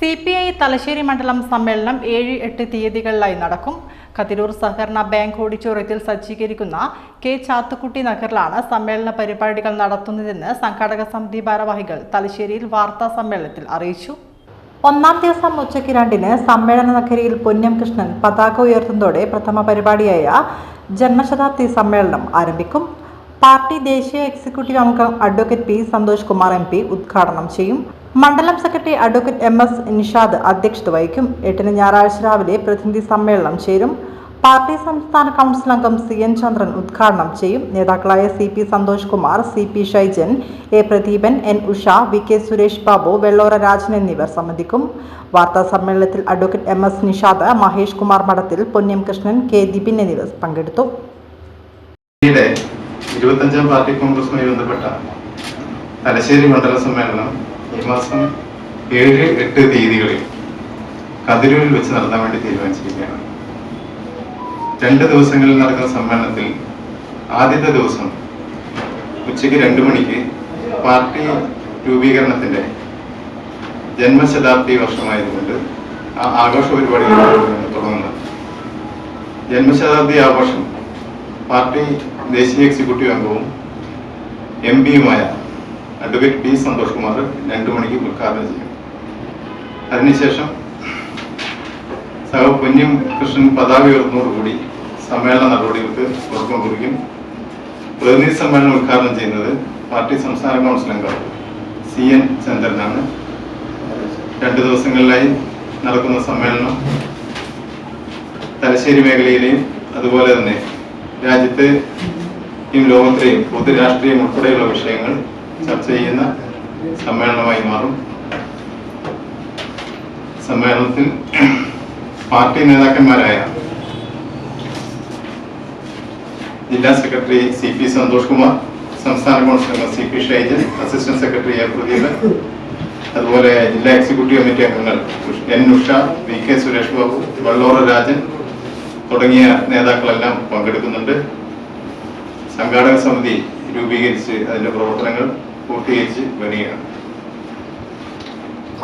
C P I Thalassery മണ്ഡലം സമ്മേളനം ഏഴ് എട്ട് തീയതികളിലായി നടക്കും. കതിരൂർ സഹകരണ ബാങ്ക് ഓഡിറ്റോറിയത്തിൽ സജ്ജീകരിക്കുന്ന കെ ചാത്തുക്കുട്ടി നഗറിലാണ് സമ്മേളന പരിപാടികൾ നടത്തുന്നതെന്ന് സംഘാടക സമിതി ഭാരവാഹികൾ തലശ്ശേരിയിൽ വാർത്താ സമ്മേളനത്തിൽ അറിയിച്ചു. ഒന്നാം ദിവസം ഉച്ചയ്ക്ക് രണ്ടിന് സമ്മേളന നഗരിയിൽ പൊന്നം കൃഷ്ണൻ പതാക ഉയർത്തുന്നതോടെ പ്രഥമ പരിപാടിയായ ജന്മശതാബ്ദി സമ്മേളനം ആരംഭിക്കും. പാർട്ടി ദേശീയ എക്സിക്യൂട്ടീവ് അംഗം advocate P Santhosh Kumar M P ഉദ്ഘാടനം ചെയ്യും. മണ്ഡലം secretary advocate M S Nishad അധ്യക്ഷത വഹിക്കും. എട്ടിന് ഞായറാഴ്ച രാവിലെ പ്രതിനിധി സമ്മേളനം ചേരും. പാർട്ടി സംസ്ഥാന കൗൺസിൽ അംഗം സി എൻ ചന്ദ്രൻ ഉദ്ഘാടനം ചെയ്യും. നേതാക്കളായ C P Santhosh Kumar C P Shaijan A Pradeepan N Usha V K Suresh Babu Vellora Rajan എന്നിവർ സംബന്ധിക്കും. വാർത്താ സമ്മേളനത്തിൽ advocate M S Nishad Mahesh Kumar Madathil Ponniyam Krishnan K Dipin എന്നിവർ പങ്കെടുത്തു. ഇരുപത്തഞ്ചാം പാർട്ടി തലശ്ശേരി മണ്ഡല സമ്മേളനം ഈ മാസം ഏഴ് എട്ട് തീയതികളിൽ കതിരൂരിൽ വെച്ച് നടത്താൻ വേണ്ടി തീരുമാനിച്ചിരിക്കുകയാണ്. രണ്ട് ദിവസങ്ങളിൽ നടക്കുന്ന സമ്മേളനത്തിൽ ആദ്യത്തെ ദിവസം ഉച്ചയ്ക്ക് രണ്ടു മണിക്ക് പാർട്ടി രൂപീകരണത്തിന്റെ ജന്മശതാബ്ദി വർഷമായതുകൊണ്ട് ആ ആഘോഷ പരിപാടികൾ തുടങ്ങുന്നത്. ജന്മശതാബ്ദി ആഘോഷം പാർട്ടി ദേശീയ എക്സിക്യൂട്ടീവ് അംഗവും എം പിയുമായ അഡ്വക്കേറ്റ് ബി സന്തോഷ് കുമാർ രണ്ടു മണിക്ക് ഉദ്ഘാടനം ചെയ്യും. അതിനുശേഷം സഹ പൊന്നിയും കൃഷ്ണൻ പതാക ഉയർന്നതോടുകൂടി സമ്മേളന നടപടികൾക്ക് തുടക്കം കുറിക്കും. പ്രതിനിധി സമ്മേളനം ഉദ്ഘാടനം ചെയ്യുന്നത് പാർട്ടി സംസ്ഥാന കൗൺസിൽ അംഗം സി എൻ ചന്ദ്രനാണ്. രണ്ടു ദിവസങ്ങളിലായി നടക്കുന്ന സമ്മേളനം തലശ്ശേരി മേഖലയിലെയും അതുപോലെ തന്നെ രാജ്യത്തെയും ലോകത്തെയും പൊതുരാഷ്ട്രീയം പൊതു രാഷ്ട്രീയം ഉൾപ്പെടെയുള്ള വിഷയങ്ങൾ ചർച്ച ചെയ്യുന്ന സമ്മേളനമായി മാറും. സമ്മേളനത്തിൽ പാർട്ടി നേതാക്കന്മാരായ ജില്ലാ secretary C P Santhosh Kumar സംസ്ഥാന കൗൺസിൽ അംഗം C P Shaijan assistant secretary A Pradeepan അതുപോലെ ജില്ലാ എക്സിക്യൂട്ടീവ് കമ്മിറ്റി അംഗങ്ങൾ N Usha V K Suresh Babu Vallora Rajan തുടങ്ങിയ നേതാക്കളെല്ലാം പങ്കെടുക്കുന്നുണ്ട്. സംഘാടക സമിതി രൂപീകരിച്ച് അതിന്റെ പ്രവർത്തനങ്ങൾ പൂർത്തീകരിച്ച് വരികയാണ്.